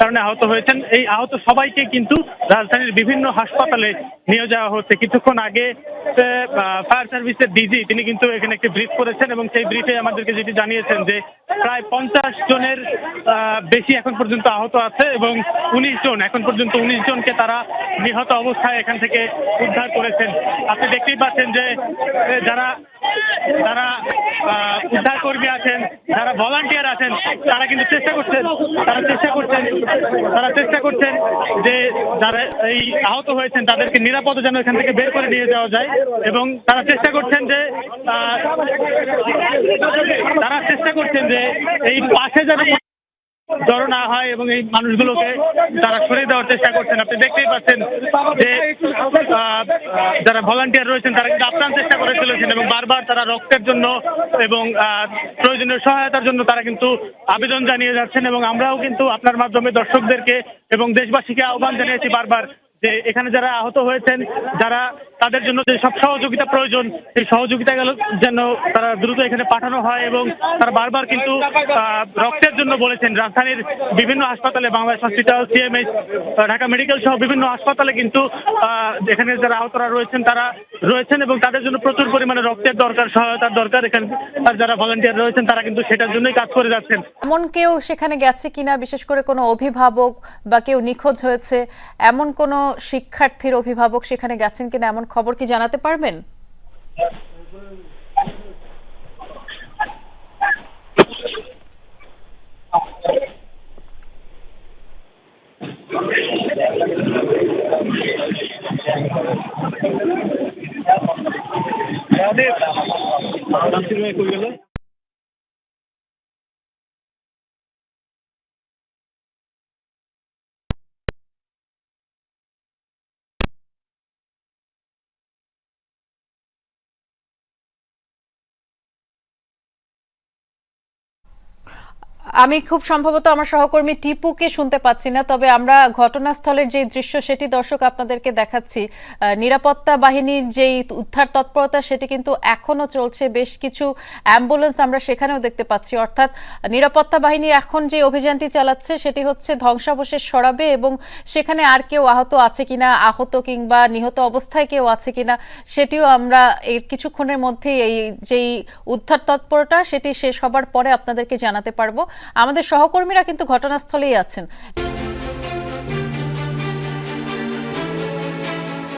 কারণে আহত হয়েছেন। এই আহত সবাইকে কিন্তু রাজধানীর বিভিন্ন হাসপাতালে নিয়ে যাওয়া হচ্ছে। কিছুক্ষণ আগে ফায়ার সার্ভিসের ডিজি তিনি কিন্তু এখানে একটি ব্রিফ করেছেন এবং সেই ব্রিফে আমাদেরকে যেটি জানিয়েছেন যে প্রায় পঞ্চাশ জনের বেশি এখন পর্যন্ত আহত আছে এবং উনিশ জন, এখন পর্যন্ত উনিশ জনকে তারা নিহত অবস্থায় এখান থেকে উদ্ধার করেছেন। আপনি দেখতেই পাচ্ছেন যে যারা যারা উদ্ধার কর্মী আছেন, যারা ভলান্টিয়ার আছেন, তারা কিন্তু চেষ্টা করছেন, তারা চেষ্টা করছেন, তারা চেষ্টা করছেন যে যারা এই আহত হয়েছেন, তাদেরকে নিরাপদে যেন এখান থেকে বের করে নিয়ে যাওয়া যায় এবং তারা চেষ্টা করছেন যে তারা চেষ্টা করছেন যে এই পাশে যেন জড়ো না হয় এবং এই মানুষগুলোকে তারা সরিয়ে দেওয়ার চেষ্টা করছেন, আপনি দেখতেই পাচ্ছেন যে যারা ভলান্টিয়ার রয়েছেন, তারা কিন্তু আপ্রাণ চেষ্টা করে চলেছেন এবং বারবার তারা রক্তের জন্য এবং প্রয়োজনীয় সহায়তার জন্য তারা কিন্তু আবেদন জানিয়ে যাচ্ছেন এবং আমরাও কিন্তু আপনার মাধ্যমে দর্শকদেরকে এবং দেশবাসীকে আহ্বান জানিয়েছি বারবার যে এখানে যারা আহত হয়েছেন, যারা তাদের জন্য যে সব সহযোগিতা প্রয়োজন, সেই সহযোগিতাগুলো যেন তারা দ্রুত এখানে পাঠানো হয় এবং তারা বারবার কিন্তু রক্তের জন্য বলেছেন। রাজধানীর বিভিন্ন হাসপাতালে, Bangladesh hospital, CMH, Dhaka medical সহ বিভিন্ন হাসপাতালে কিন্তু এখানে যারা আহতরা রয়েছেন, তারা রয়েছেন এবং তাদের জন্য প্রচুর পরিমাণে রক্তের দরকার, সহায়তার দরকার। এখানে, আর যারা ভলান্টিয়ার রয়েছেন, তারা কিন্তু সেটার জন্যই কাজ করে যাচ্ছেন। এমন কেউ সেখানে গেছে কিনা? বিশেষ করে কোনো অভিভাবক বা কেউ নিখোঁজ হয়েছে, এমন কোনো শিক্ষার্থীর অভিভাবক সেখানে গেছেন কিনা? এমন খবর কি জানাতে পারবেন? আমি খুব সম্ভবত আমার সহকর্মী টিপুকে শুনতে পাচ্ছি না, তবে আমরা ঘটনাস্থলের যে দৃশ্য সেটি দর্শক আপনাদেরকে দেখাচ্ছি। নিরাপত্তা বাহিনীর যেই উদ্ধার তৎপরতা সেটি কিন্তু এখনও চলছে, বেশ কিছু অ্যাম্বুলেন্স আমরা সেখানেও দেখতে পাচ্ছি। অর্থাৎ নিরাপত্তা বাহিনী এখন যে অভিযানটি চালাচ্ছে সেটি হচ্ছে ধ্বংসাবশেষ সরাবে এবং সেখানে আর কেউ আহত আছে কিনা, আহত কিংবা নিহত অবস্থায় কেউ আছে কিনা, সেটিও আমরা এর কিছুক্ষণের মধ্যেই এই যেই উদ্ধার তৎপরতা সেটি শেষ হবার পরে আপনাদেরকে জানাতে পারব। আমাদের সহকর্মীরা কিন্তু ঘটনাস্থলেই আছেন।